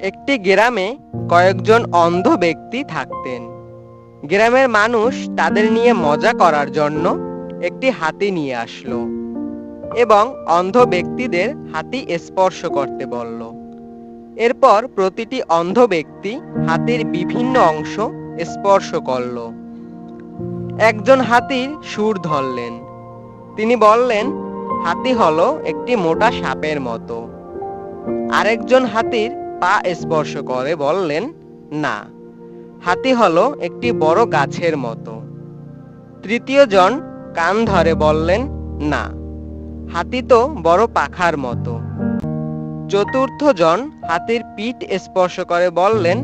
একটি গ্রামে কয়েকজন অন্ধ ব্যক্তি থাকতেন। গ্রামের মানুষ তাদের নিয়ে মজা করার জন্য একটি হাতি নিয়ে আসলো এবং অন্ধ ব্যক্তিদের হাতি স্পর্শ করতে বলল। এরপর প্রতিটি অন্ধ ব্যক্তি হাতির বিভিন্ন অংশ স্পর্শ করল। একজন হাতির সুর ধরলেন। তিনি বললেন, হাতি হলো একটি মোটা সাপের মতো। আরেকজন হাতির পা স্পর্শ করে বললেন, না, হাতি হলো একটি বড় গাছের মতো। তৃতীয় জন কান ধরে বললেন, না, হাতি তো বড় পাখার মতো। চতুর্থ জন হাতির পিঠ স্পর্শ করে বললেন,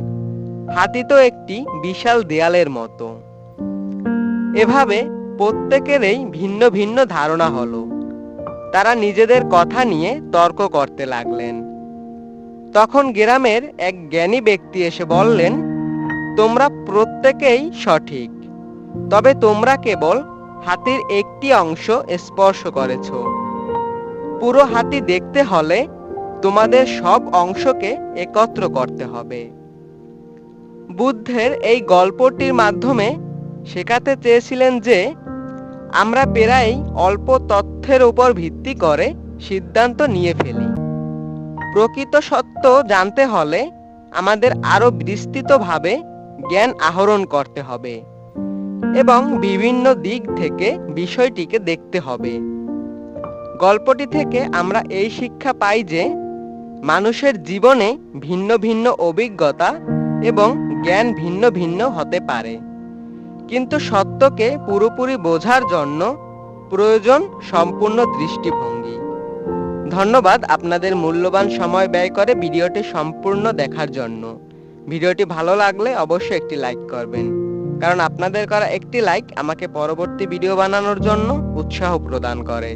হাতি তো একটি বিশাল দেয়ালের মতো। এভাবে প্রত্যেকেরই ভিন্ন ভিন্ন ধারণা হলো। তারা নিজেদের কথা নিয়ে তর্ক করতে লাগলেন। তখন গ্রামের এক জ্ঞানী ব্যক্তি এসে বললেন, তোমরা প্রত্যেকেই সঠিক, তবে তোমরা কেবল হাতির একটি অংশ স্পর্শ করেছ। পুরো হাতি দেখতে হলে তোমাদের সব অংশকে একত্র করতে হবে। বুদ্ধের এই গল্পটির মাধ্যমে শেখাতে চেয়েছিলেন যে, আমরা প্রায় অল্প তথ্যের উপর ভিত্তি করে সিদ্ধান্ত নিয়ে ফেলি। প্রকৃত সত্য জানতে হলে আমাদের আরও বিস্তৃতভাবে জ্ঞান আহরণ করতে হবে এবং বিভিন্ন দিক থেকে বিষয়টিকে দেখতে হবে। গল্পটি থেকে আমরা এই শিক্ষা পাই যে মানুষের জীবনে ভিন্ন ভিন্ন অভিজ্ঞতা এবং জ্ঞান ভিন্ন ভিন্ন হতে পারে। কিন্তু সত্যকে পুরোপুরি বোঝার জন্য প্রয়োজন সম্পূর্ণ দৃষ্টিভঙ্গি। ধন্যবাদ আপনাদের মূল্যবান সময় ব্যয় করে ভিডিওটি সম্পূর্ণ দেখার জন্য। ভিডিওটি ভালো লাগলে অবশ্যই একটি লাইক করবেন। কারণ আপনাদের করা একটি লাইক আমাকে পরবর্তী ভিডিও বানানোর জন্য উৎসাহ প্রদান করে।